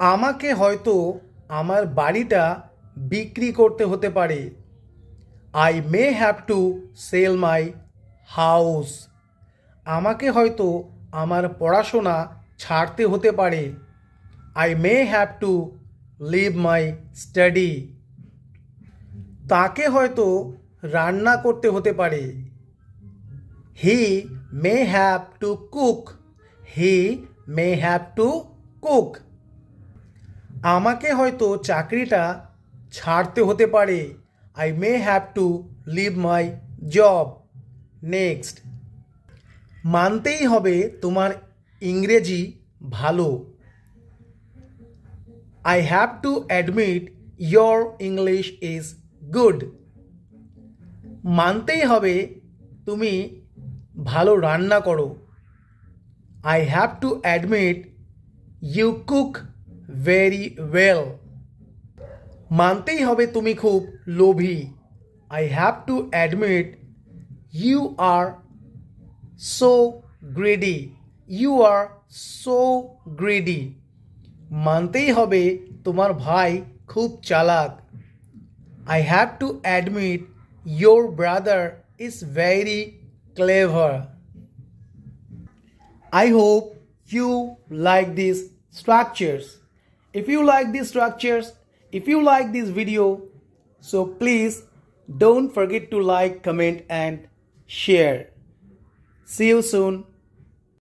আমাকে হয়তো আমার বাড়িটা বিক্রি করতে হতে পারে। I may have to sell my house আমাকে হয়তো আমার পড়াশোনা ছাড়তে হতে পারে। I may have to leave my study তাকে হয়তো রান্না করতে হতে পারে। He may have to cook he may have to cook আমাকে হয়তো চাকরিটা ছাড়তে হতে পারে। I may have to leave my job next মানতেই হবে তোমার ইংরেজি ভালো। I have to admit your English is good মানতেই হবে তুমি ভালো রান্না করো। I have to admit you cook very well মানতেই হবে তুমি খুব লোভী I have to admit you are so greedy you are so greedy মানতেই হবে তোমার ভাই খুব চালাক I have to admit your brother is very clever. I hope you like these structures. If you like these structures, if you like this video, so please don't forget to like, comment, and share. See you soon.